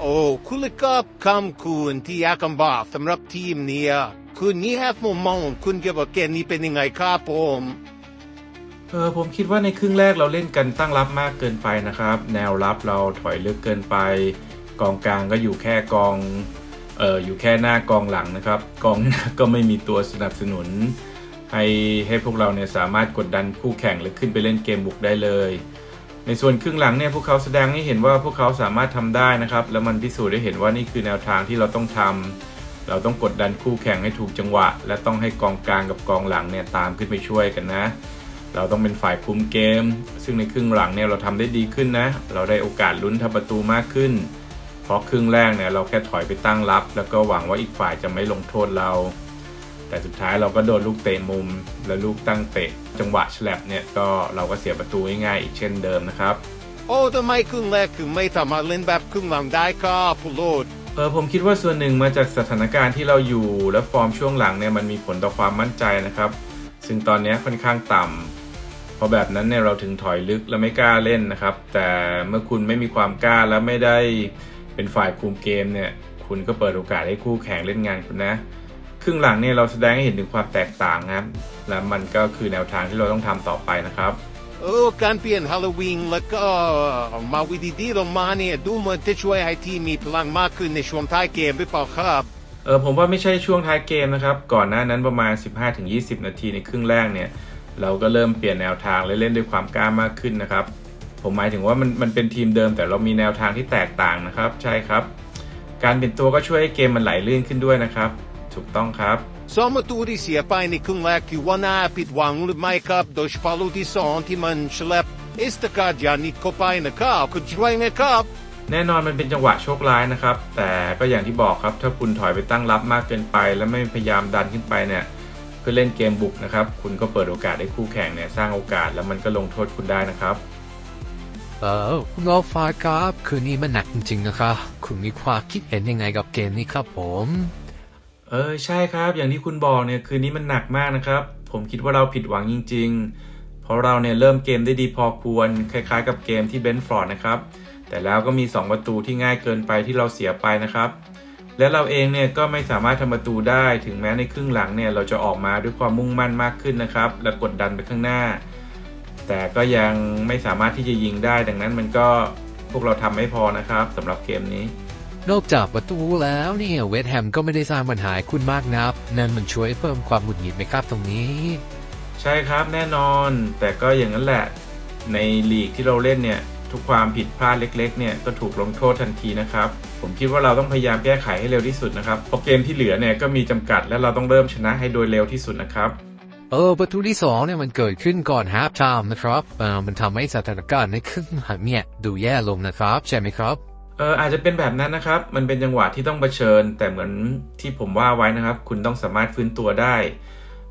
โอ้คุณลิกับคำคุณที่อยากกันบ้าสำหรับทีมเนี่ยคุณนี่แฮฟมุมมองคุณเกี่ยวกับเกมนี้เป็นยังไงครับผมเออผมคิดว่าในครึ่งแรกเราเล่นกันตั้งรับมากเกินไปนะครับ แนวรับเราถอยลึกเกินไป กองกลางก็อยู่แค่กองเอออยู่แค่หน้ากองหลังนะครับ กองหน้าก็ไม่มีตัวสนับสนุน ให้ให้พวกเราเนี่ยสามารถกดดันคู่แข่งและขึ้นไปเล่นเกมบุกได้เลย ในส่วนครึ่งหลังเนี่ยพวกเขาแสดงให้เห็นว่าพวกเขาสามารถทำได้นะครับ แล้วมันพิสูจน์ได้เห็นว่านี่คือแนวทางที่เราต้องทำเราต้องกดดันคู่แข่งให้ถูกจังหวะ และต้องให้กองกลางกับกองหลังเนี่ยตามขึ้นไปช่วยกันนะ เราต้องเป็นฝ่ายคุมเกม ซึ่งในครึ่งหลังเนี่ยเราทำได้ดีขึ้นนะ เราได้โอกาสลุ้นทำประตูมากขึ้น เพราะครึ่งแรกเนี่ยเราแค่ถอยไปตั้งรับ แล้วก็หวังว่าอีกฝ่ายจะไม่ลงโทษเรา แต่สุดท้ายเราก็โดนลูกเตะมุม และลูกตั้งเตะ จังหวะฉลับเนี่ยก็เราก็เสียประตูง่ายๆอีกเช่นเดิมนะครับ โอ้ทำไมครึ่งแรกคือไม่สามารถเล่นแบบครึ่งหลังได้ครับพูโลดเออผมคิดว่าส่วนหนึ่งมาจากสถานการณ์ที่เราอยู่และฟอร์มช่วงหลังเนี่ยมันมีผลต่อความมั่นใจนะครับ ซึ่งตอนนี้ค่อนข้างต่ำเพราะแบบนั้นเนี่ยเราถึงถอยลึกและไม่กล้าเล่นนะครับ แต่เมื่อคุณไม่มีความกล้าและไม่ได้เป็นฝ่ายคุมเกมเนี่ย คุณก็เปิดโอกาสให้คู่แข่งเล่นงานคุณนะค รึ่งหลังเนี่ยเราแสดงให้เห็นถึงความแตกต่างนะครับ และมันก็คือแนวทางที่เราต้องทำต่อไปนะครับโอ้การเปลี่ยนฮาโลวีนแล้วก็มาวิดีดีลงมาเนี่ยดูเหมือนจะช่วยให้ทีมมีพลังมากขึ้นในช่วงท้ายเกมหรือเปล่าครับเออผมว่าไม่ใช่ช่วงท้ายเกมนะครับ ก่อนหน้านั้นประมาณ 15-20 นาทีในครึ่งแรกเนี่ย เราก็เริ่มเปลี่ยนแนวทางและเล่นด้วยความกล้ามากขึ้นนะครับ ผมหมายถึงว่ามันมันเป็นทีมเดิมแต่เรามีแนวทางที่แตกต่างนะครับ ใช่ครับ การเปลี่ยนตัวก็ช่วยให้เกมมันไหลลื่นขึ้นด้วยนะครับ ถูกต้องครับสองประตูที่เสียไปในครึ่งแรกคือว่าน่าผิดหวังหรือไม่ครับ โดยเฉพาะลูกที่สองที่มันฉลับเอสตากาดยานิดเข้าไปนะครับคุณช่วยไงครับ แน่นอนมันเป็นจังหวะโชคร้ายนะครับ แต่ก็อย่างที่บอกครับ ถ้าคุณถอยไปตั้งรับมากเกินไป และไม่พยายามดันขึ้นไปเนี่ยเพื่อเล่นเกมบุกนะครับ คุณก็เปิดโอกาสให้คู่แข่งเนี่ยสร้างโอกาสแล้วมันก็ลงโทษคุณได้นะครับ เออคุณอัลฟาครับคืนนี้มันหนักจริงๆนะครับ คุณมีความคิดเห็นยังไงกับเกมนี้ครับผม เออใช่ครับ อย่างที่คุณบอกเนี่ยคืนนี้มันหนักมากนะครับ ผมคิดว่าเราผิดหวังจริง ๆ เพราะเราเนี่ยเริ่มเกมได้ดีพอควร คล้ายๆ กับเกมที่เบนฟอร์ดนะครับ แต่แล้วก็มี 2 ประตูที่ง่ายเกินไปที่เราเสียไปนะครับ และเราเองเนี่ยก็ไม่สามารถทำประตูได้ถึงแม้ในครึ่งหลังเนี่ยเราจะออกมาด้วยความมุ่งมั่นมากขึ้นนะครับ และกดดันไปข้างหน้า แต่ก็ยังไม่สามารถที่จะยิงได้ ดังนั้นมันก็พวกเราทำไม่พอนะครับสำหรับเกมนี้ นอกจากประตูแล้วเนี่ยเวสต์แฮมก็ไม่ได้สร้างปัญหาให้คุณมากนักนั่นมันช่วยเพิ่มความหงุดหงิดไหมครับตรงนี้ ใช่ครับแน่นอน แต่ก็อย่างนั้นแหละ ในลีกที่เราเล่นเนี่ย ทุกความผิดพลาดเล็กๆเนี่ยก็ถูกลงโทษทันทีนะครับ ผมคิดว่าเราต้องพยายามแก้ไขให้เร็วที่สุดนะครับเพราะเกมที่เหลือเนี่ยก็มีจำกัดและเราต้องเริ่มชนะให้โดยเร็วที่สุดนะครับเออประตูที่สองเนี่ยมันเกิดขึ้นก่อนฮา f ไทม์นะครับเออมันทำให้สถานการณ์ในครึ่งหลังเนี่ยดูแย่ลงนะครับ ใช่ไหมครับ เอออาจจะเป็นแบบนั้นนะครับ มันเป็นจังหวะที่ต้องเผชิญ แต่เหมือนที่ผมว่าไว้นะครับ คุณต้องสามารถฟื้นตัวได้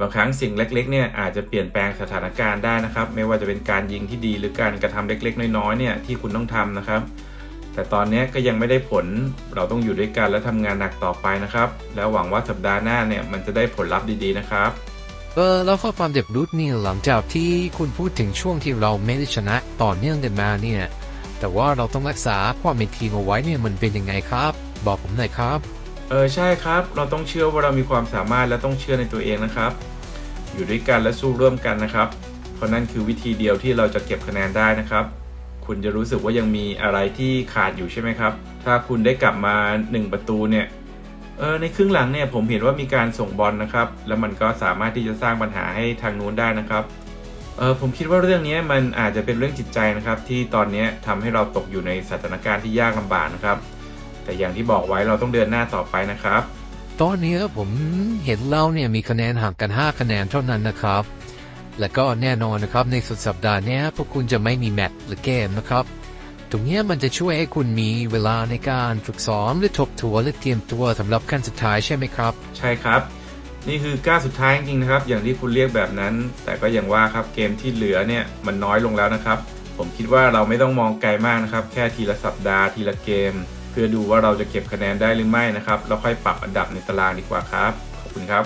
บางครั้งสิ่งเล็กๆเนี่ยอาจจะเปลี่ยนแปลงสถานการณ์ได้นะครับ ไม่ว่าจะเป็นการยิงที่ดีหรือการกระทำเล็กๆ น้อยๆเนี่ยที่คุณต้องทำนะครับ แต่ตอนนี้ก็ยังไม่ได้ผล เราต้องอยู่ด้วยกันและทำงานหนักต่อไปนะครับ แล้วหวังว่าสัปดาห์หน้าเนี่ยมันจะได้ผลลัพธ์ดีๆนะครับ เออแล้วข้อความเด็บรุดนี่หลังจากที่คุณพูดถึงช่วงที่เราไม่ได้ชนะต่อเนื่องกันมาเนี่ย แต่ว่าเราต้องรักษาความเป็นทีมเอาไว้เนี่ยมันเป็นยังไงครับ บอกผมหน่อยครับ เออใช่ครับ เราต้องเชื่อว่าเรามีความสามารถและต้องเชื่อในตัวเองนะครับ อยู่ด้วยกันและสู้ร่วมกันนะครับ เพราะนั่นคือวิธีเดียวที่เราจะเก็บคะแนนได้นะครับ คุณจะรู้สึกว่ายังมีอะไรที่ขาดอยู่ใช่ไหมครับ ถ้าคุณได้กลับมา 1 ประตูเนี่ยเออในครึ่งหลังเนี่ยผมเห็นว่ามีการส่งบอลนะครับ แล้วมันก็สามารถที่จะสร้างปัญหาให้ทางนู้นได้นะครับ เออผมคิดว่าเรื่องนี้มันอาจจะเป็นเรื่องจิตใจนะครับที่ตอนนี้ทำให้เราตกอยู่ในสถานการณ์ที่ยากลำบากนะครับ แต่อย่างที่บอกไว้เราต้องเดินหน้าต่อไปนะครับ ตอนนี้ผมเห็นเราเนี่ยมีคะแนนห่างกัน 5 คะแนนเท่านั้นนะครับ และก็แน่นอนนะครับในสุดสัปดาห์เนี้ยพวกคุณจะไม่มีแมตช์หรือเกมนะครับตรงเนี้ยมันจะช่วยให้คุณมีเวลาในการฝึกซ้อมหรือทบทวนหรือเตรียมตัวสำหรับขั้นสุดท้ายใช่ไหมครับ ใช่ครับ นี่คือก้าสุดท้ายจริงๆนะครับ อย่างที่คุณเรียกแบบนั้น แต่ก็อย่างว่าครับเกมที่เหลือเนี่ยมันน้อยลงแล้วนะครับ ผมคิดว่าเราไม่ต้องมองไกลมากนะครับ แค่ทีละสัปดาห์ทีละเกม เพื่อดูว่าเราจะเก็บคะแนนได้หรือไม่นะครับแล้วค่อยปรับอันดับในตารางดีกว่าครับ ขอบคุณครับ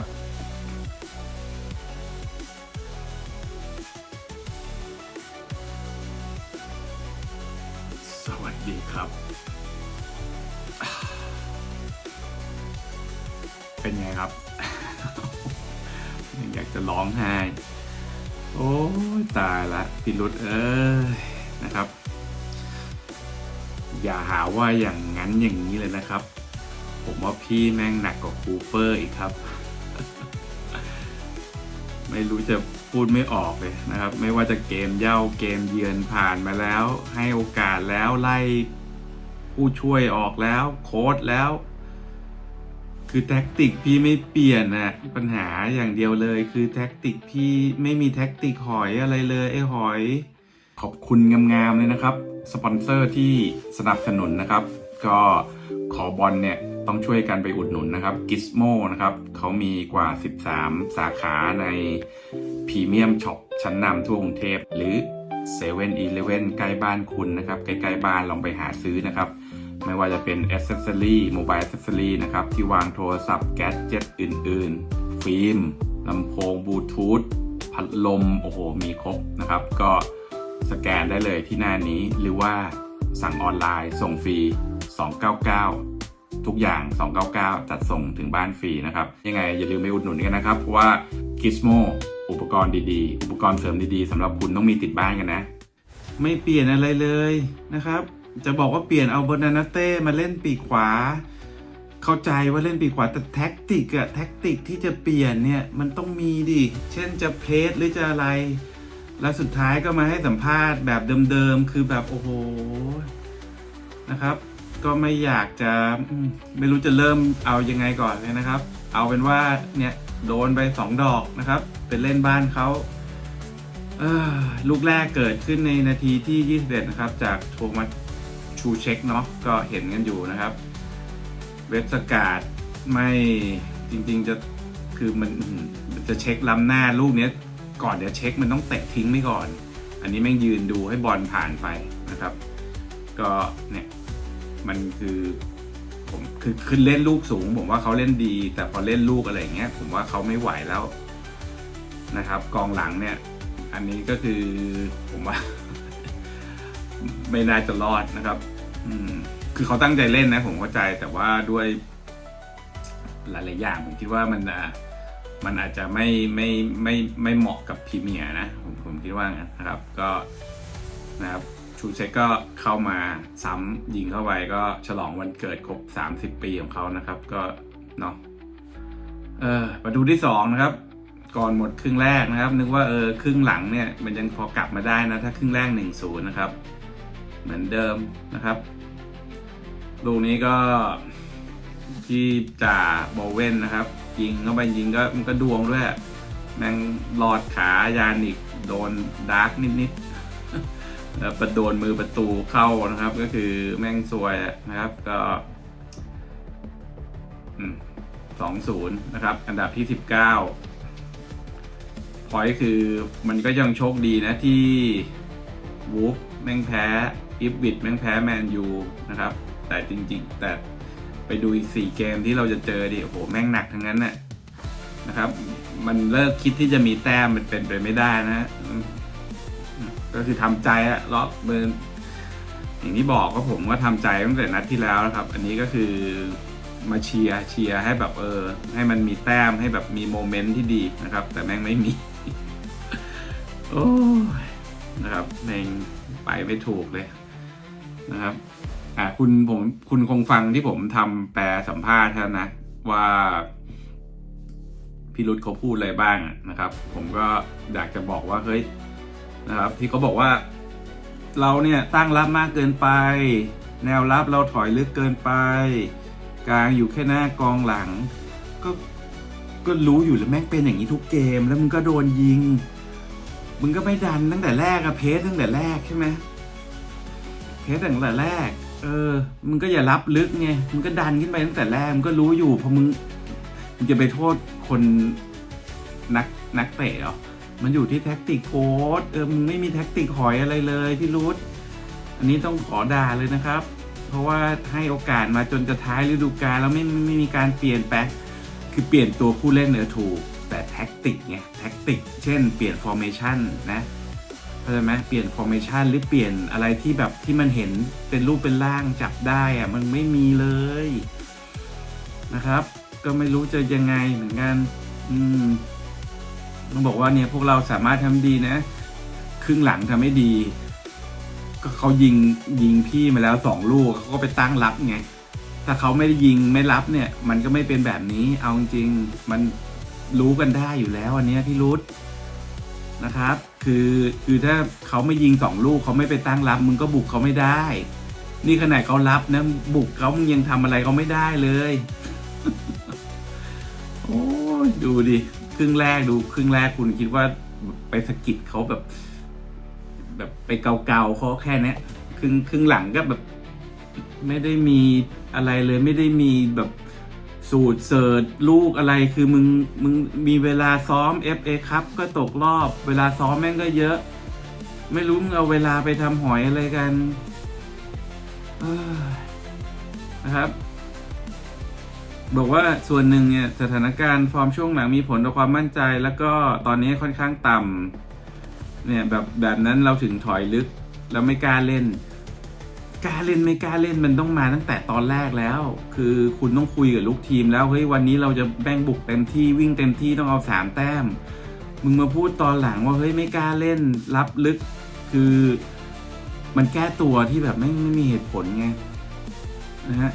พี่รุดเอ้ยนะครับ อย่าหาว่าอย่างนั้นอย่างนี้เลยนะครับ ผมว่าพี่แม่งหนักกว่าคูเปอร์อีกครับ ไม่รู้จะพูดไม่ออกเลยนะครับ ไม่ว่าจะเกมเย่าเกมเยือนผ่านมาแล้ว ให้โอกาสแล้วไล่ผู้ช่วยออกแล้ว โค้ดแล้ว คือแท็กติกพี่ไม่เปลี่ยนนะปัญหาอย่างเดียวเลย คือแท็กติกพี่ไม่มีแท็กติกหอยอะไรเลยไอ้หอย ขอบคุณงามๆเลยนะครับ สปอนเซอร์ที่สนับสนุนนะครับ ก็ขอบอลเนี่ยต้องช่วยกันไปอุดหนุนนะครับ Gizmo นะครับเขามีกว่า 13 สาขาในพรีเมียมช็อปชั้นนำทั่วกรุงเทพหรือ7 e เ e ่ e อใกล้บ้านคุณนะครับใกล้ๆบ้านลองไปหาซื้อนะครับ ไม่ว่าจะเป็นอ c เซ s ซอรี่โมบายอ c เซ s ซอรี่นะครับ ที่วางโทรศัพท์แก๊สเจ็ตอื่น ๆ ฟิล์มลำโพงบลูทูธพัดลม โอ้โห มีครบนะครับ ก็สแกนได้เลยที่หน้านี้ หรือว่าสั่งออนไลน์ส่งฟรี 299 ทุกอย่าง 299 จัดส่งถึงบ้านฟรีนะครับ ยังไงอย่าลืมไปอุดหนุนกันนะครับ เพราะว่า Gizmo อุปกรณ์ดีๆ อุปกรณ์เสริมดีๆสำหรับคุณต้องมีติดบ้านกันนะ ไม่เปลี่ยนอะไรเลยนะครับ จะบอกว่าเปลี่ยนเอาเบอร์นานาเต้มาเล่นปีกขวา เข้าใจว่าเล่นปีกขวาแต่แท็กติกอะแท็กติกที่จะเปลี่ยนเนี่ยมันต้องมีดิ เช่นจะเพลสหรือจะอะไร แล้วสุดท้ายก็มาให้สัมภาษณ์แบบเดิมๆ คือแบบโอ้โหนะครับ ก็ไม่อยากจะไม่รู้จะเริ่มเอายังไงก่อนเลยนะครับ เอาเป็นว่าเนี่ยโดนไปสองดอกนะครับ เป็นเล่นบ้านเขาลูกแรกเกิดขึ้นในนาทีที่ 21 นะครับ จากโทมัส ชูเช็คเนาะก็เห็นกันอยู่นะครับ เวสกาดไม่จริงๆจะคือมันจะเช็คล้ำหน้าลูกเนี้ยก่อนเดี๋ยวเช็คมันต้องเตะทิ้งไว้ก่อน อันนี้แม่งยืนดูให้บอลผ่านไปนะครับ ก็เนี่ยมันคือผมคือคือเล่นลูกสูง ผมว่าเขาเล่นดี แต่พอเล่นลูกอะไรอย่างเงี้ยผมว่าเขาไม่ไหวแล้วนะครับ กองหลังเนี่ย อันนี้ก็คือผมว่า ไม่น่าจะรอดนะครับ อืม คือเขาตั้งใจเล่นนะ ผมเข้าใจแต่ว่าด้วย หลาย ๆ อย่าง ผมคิดว่ามันมันอาจจะไม่ไม่ไม่ไม่เหมาะกับพรีเมียร์นะ ผมผมคิดว่างั้นนะครับ ก็นะครับชูเชคก็เข้ามาซ้ำยิงเข้าไปก็ฉลองวันเกิดครบ 30 ปีของเขานะครับ ก็เนาะเออประตูที่สองนะครับ ก่อนหมดครึ่งแรกนะครับ นึกว่าเออครึ่งหลังเนี่ยมันยังพอกลับมาได้นะ ถ้าครึ่งแรก1-0นะครับ เหมือนเดิมนะครับ ลูกนี้ก็ที่จ่าโบเว่นนะครับ ยิงเข้าไปยิงก็มันก็ดวงด้วยแมงหลอดขายานิกโดนดาร์กนิดๆแล้วประโดนมือประตูเข้านะครับ ก็คือแม่งซวยนะครับก็สองศูนย์นะครับ อันดับที่สิบเก้าพอยคือมันก็ยังโชคดีนะที่วูฟแม่งแพ้ อิฟวิดแม่งแพ้แมนยูนะครับ แต่จริงๆ แต่ไปดูอีกสี่เกมที่เราจะเจอดิโอ้โหแม่งหนักทั้งนั้นน่ะนะครับ มันเลิกคิดที่จะมีแต้มมันเป็นไปไม่ได้นะ ก็คือทำใจอะล็อกเบิร์นอย่างที่บอกก็ผมก็ทำใจตั้งแต่นัดที่แล้วนะครับ อันนี้ก็คือมาเชียร์เชียร์ให้แบบเออ ให้มันมีแต้มให้แบบมีโมเมนต์ที่ดีนะครับ แต่แม่งไม่มี โอ้ยนะครับแม่งไปไม่ถูกเลย นะครับอ่าคุณผมคุณคงฟังที่ผมทำแปลสัมภาษณ์ท่านนะว่าพี่รุธเขาพูดอะไรบ้างนะครับ ผมก็อยากจะบอกว่าเฮ้ยนะครับที่เขาบอกว่า เราเนี่ยตั้งรับมากเกินไป แนวรับเราถอยลึกเกินไป กลางอยู่แค่หน้ากองหลัง ก็ก็รู้อยู่แล้วแม่งเป็นอย่างนี้ทุกเกม แล้วมึงก็โดนยิง มึงก็ไม่ดันตั้งแต่แรกอะเพสตั้งแต่แรกใช่ไหม เพชรตั้งแต่แรก เออ มึงก็อย่ารับลึกไง มึงก็ดันขึ้นไปตั้งแต่แรก มึงก็รู้อยู่พอมึง มึงจะไปโทษคนนักนักเตะเหรอ มันอยู่ที่แท็กติกโค้ดเออ มึงไม่มีแท็กติกหอยอะไรเลยพี่รุธอันนี้ต้องขอด่าเลยนะครับ เพราะว่าให้โอกาสมาจนจะท้ายฤดูกาลแล้วไม่ไม่มีการเปลี่ยนแปลงคือเปลี่ยนตัวผู้เล่นเนอถูก แต่แท็กติกไงแท็กติก เช่น เปลี่ยนฟอร์เมชันนะ เข้าใจไหมเปลี่ยน formation หรือเปลี่ยนอะไรที่แบบที่มันเห็นเป็นรูปเป็นร่างจับได้อะมันไม่มีเลยนะครับ ก็ไม่รู้จะยังไงเหมือนกันอืมต้องบอกว่าเนี่ยพวกเราสามารถทำดีนะ ครึ่งหลังทำไม่ดี ก็เขายิงยิงพี่มาแล้วสองลูกเขาก็ไปตั้งรับไงถ้าเขาไม่ได้ยิงไม่รับเนี่ย มันก็ไม่เป็นแบบนี้ เอาจริงมันรู้กันได้อยู่แล้วอันนี้พี่รุธนะครับ คือคือถ้าเขาไม่ยิงสองลูกเขาไม่ไปตั้งรับ มึงก็บุกเขาไม่ได้ นี่ขนาดเขารับนะบุกเขามึงยังทำอะไรเขาไม่ได้เลย โอ้ยดูดิครึ่งแรกดูครึ่งแรกคุณคิดว่าไปสะกิดเขาแบบ แบบไปเกาๆเขาแค่เนี้ยครึ่งครึ่งหลังก็แบบ ไม่ได้มีอะไรเลย ไม่ได้มีแบบ สูตรเสิร์ชลูกอะไรคือมึงมึงมีเวลาซ้อม FA ครับก็ตกรอบ เวลาซ้อมแม่งก็เยอะ ไม่รู้มึงเอาเวลาไปทำหอยอะไรกันนะครับ บอกว่าส่วนหนึ่งเนี่ยสถานการณ์ฟอร์มช่วงหลังมีผลต่อความมั่นใจ แล้วก็ตอนนี้ค่อนข้างต่ำเนี่ยแบบแบบนั้นเราถึงถอยลึกแล้วไม่กล้าเล่น กล้าเล่นไม่กล้าเล่นมันต้องมาตั้งแต่ตอนแรกแล้ว คือคุณต้องคุยกับลูกทีมแล้วเฮ้ยวันนี้เราจะแบ่งบุกเต็มที่วิ่งเต็มที่ต้องเอาสามแต้ม มึงมาพูดตอนหลังว่าเฮ้ยไม่กล้าเล่นรับลึก คือมันแก้ตัวที่แบบไม่ไม่มีเหตุผลไงนะฮะ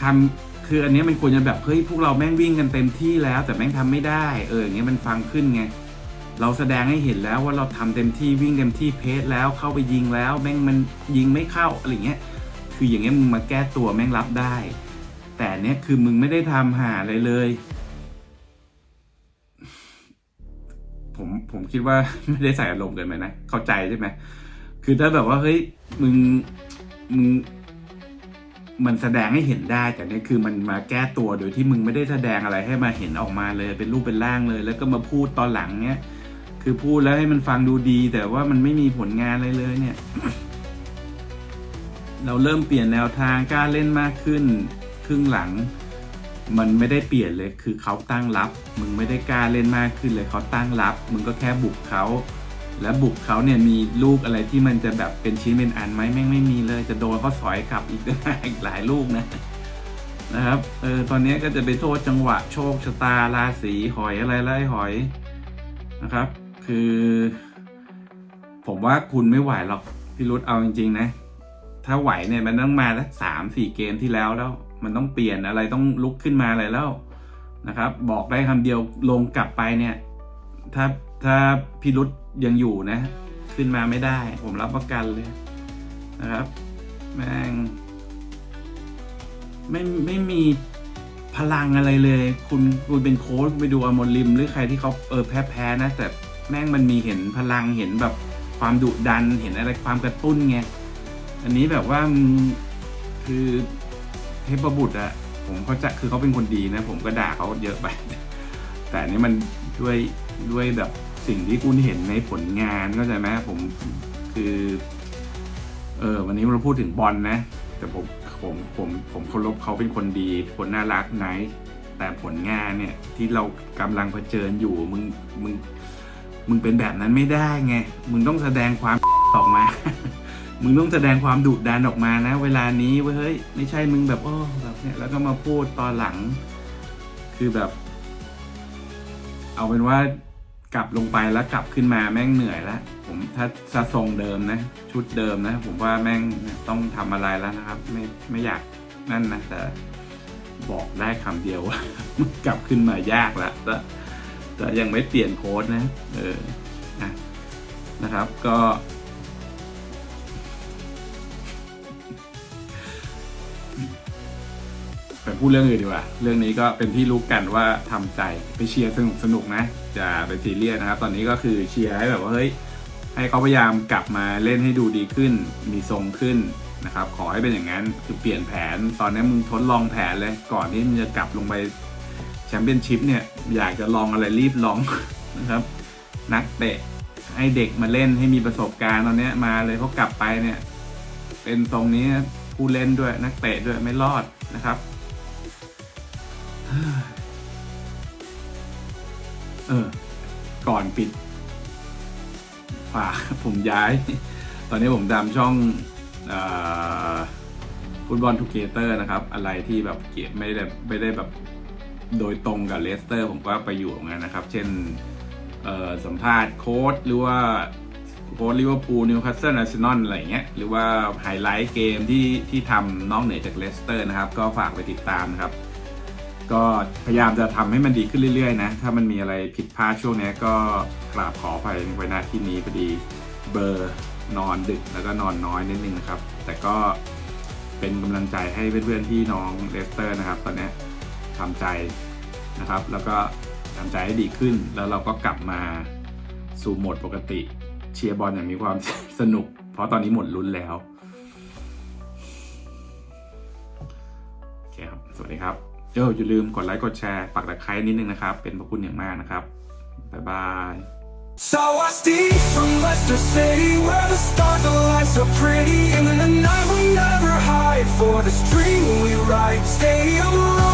คำคืออันนี้มันควรจะแบบเฮ้ยพวกเราแม่งวิ่งกันเต็มที่แล้ว แต่แม่งทำไม่ได้ เอออย่างเงี้ยมันฟังขึ้นไง เราแสดงให้เห็นแล้วว่าเราทำเต็มที่วิ่งเต็มที่เพสแล้วเข้าไปยิงแล้วแม่งมันยิงไม่เข้าอะไรเงี้ยคืออย่างเงี้ยมึงมาแก้ตัวแม่งรับได้ แต่เนี้ยคือมึงไม่ได้ทำหาอะไรเลย ผมผมคิดว่าไม่ได้ใส่อารมณ์เกินไปนะ เข้าใจใช่ไหมคือถ้าแบบว่าเฮ้ยมึงมึงมันแสดงให้เห็นได้แต่เนี่ยคือมันมาแก้ตัวโดยที่มึงไม่ได้แสดงอะไรให้มาเห็นออกมาเลยเป็นรูปเป็นร่างเลย แล้วก็มาพูดตอนหลังเนี้ย คือพูดแล้วให้มันฟังดูดี แต่ว่ามันไม่มีผลงานอะไรเลยเนี่ย เราเริ่มเปลี่ยนแนวทางกล้าเล่นมากขึ้น ครึ่งหลัง มันไม่ได้เปลี่ยนเลย คือเขาตั้งรับ มึงไม่ได้กล้าเล่นมากขึ้นเลยเขาตั้งรับ มึงก็แค่บุกเขาแล้วบุกเขาเนี่ยมีลูกอะไรที่มันจะแบบเป็นชิ้นเป็นอันไหมแม่งไม่มีเลย จะโดนเขาสอยกลับอีกอีกหลายลูกนะนะครับเออตอนนี้ก็จะไปโทษจังหวะโชคชะตาราศีหอยอะไรไล่หอยนะครับ คือ ผมว่าคุณไม่ไหวหรอกพี่รุธเอาจริง ๆ นะ ถ้าไหวเนี่ยมันต้องมาสักสามสี่เกมที่แล้วแล้ว มันต้องเปลี่ยนอะไรต้องลุกขึ้นมาอะไรแล้วนะครับ บอกได้คำเดียวลงกลับไปเนี่ย ถ้าถ้าพี่รุธยังอยู่นะ ขึ้นมาไม่ได้ ผมรับประกันเลยนะครับ แม่งไม่ไม่มีพลังอะไรเลย คุณคุณเป็นโค้ชไปดูอมอลิมหรือใครที่เขาเออแพ้แพ้นะแต่ แม่งมันมีเห็นพลังเห็นแบบความดุดันเห็นอะไรความกระตุ้นไง อันนี้แบบว่าคือเทพบุตรอะผมเขาใจะคือเขาเป็นคนดีนะ ผมก็ด่าเขาเยอะไป แต่อันนี้มันด้วยด้วยแบบสิ่งที่คุณเห็นในผลงานก็ใจไหมผมคือ เออวันนี้เราพูดถึงบอลนะ แต่ผมผมผมผมเคารพเขาเป็นคนดี คนน่ารักไนแต่ผลงานเนี่ยที่เรากำลังเผชิญอยู่มึงมึง มึงเป็นแบบนั้นไม่ได้ไง มึงต้องแสดงความออกมา มึงต้องแสดงความดุดันออกมานะ เวลานี้เว้ยเฮ้ยไม่ใช่มึงแบบโอ้แบบเนี่ยแล้วก็มาพูดตอนหลัง คือแบบ เอาเป็นว่ากลับลงไปแล้วกลับขึ้นมาแม่งเหนื่อยแล้วผมถ้าถ้าทรงเดิมนะ ชุดเดิมนะ ผมว่าแม่งต้องทำอะไรแล้วนะครับ ไม่ไม่อยากนั่นนะแต่บอกได้คำเดียวว่ากลับขึ้นมายากแล้ว แต่ยังไม่เปลี่ยนโค้ดนะ เออนะนะครับ ก็ ไปพูดเรื่องอื่นดีกว่า เรื่องนี้ก็เป็นที่รู้กันว่าทำใจไปเชียร์สนุกสนุกนะจะไปซีเรียสนะครับ ตอนนี้ก็คือเชียร์ให้แบบว่าเฮ้ยให้เขาพยายามกลับมาเล่นให้ดูดีขึ้น มีทรงขึ้นนะครับ ขอให้เป็นอย่างนั้น คือเปลี่ยนแผน ตอนนี้มึงทดลองแผนเลย ก่อนที่มึงจะกลับลงไป ชมเปี้ยนชิพเนี่ยอยากจะลองอะไรรีบลองนะครับ นักเตะให้เด็กมาเล่นให้มีประสบการณ์ตอนนี้มาเลยเพรากลับไปเนี่ย เป็นตรงนี้ผู้เล่นด้วยนักเตะด้วยไม่รอดนะครับเออก่อนปิดฝากผมย้าย ตอนนี้ผมทำช่องฟุตบอลทูเกเตอร์นะครับ อะไรที่แบบเกียไม่ได้ไม่ได้แบบ โดยตรงกับเลสเตอร์ผมก็ไปอยู่เหมือนกันนะครับ เช่นสัมภาษณ์โค้ดหรือว่าโค้ดลิเวอร์พูลนิวคาสเซิลอาร์เซนอลอะไรเงี้ยหรือว่าไฮไลท์เกมที่ที่ทำนอกเหนือจากเลสเตอร์นะครับ ก็ฝากไปติดตามนะครับ ก็พยายามจะทำให้มันดีขึ้นเรื่อยๆนะ ถ้ามันมีอะไรผิดพลาดช่วงนี้ก็กราบขออภัยไว้หน้าที่นี้พอดีเบอร์นอนดึกแล้วก็นอนน้อยนิดนึงนะครับ แต่ก็เป็นกำลังใจให้เพื่อนๆที่น้องเลสเตอร์นะครับ ตอนนี้ทำใจ นะครับ แล้วก็ทำใจให้ดีขึ้น แล้วเราก็กลับมาสู่โหมดปกติเชียร์บอลอย่างมีความสนุก เพราะตอนนี้หมดลุ้นแล้วโอเคครับ สวัสดีครับเจ้าอย่าลืมกดไลค์กดแชร์ปักตะไคร้นิดนึงนะครับ เป็นพระคุณอย่างมากนะครับ บ๊ายบาย So I steal from Leicester City Where the stars align so pretty And in the night we never hide For this dream we ride Stadium roars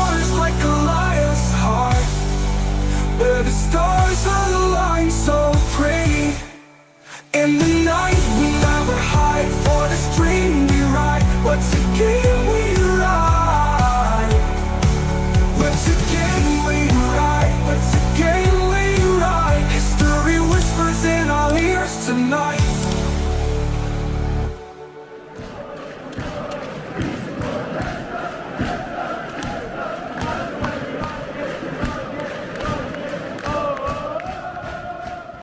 Where the stars align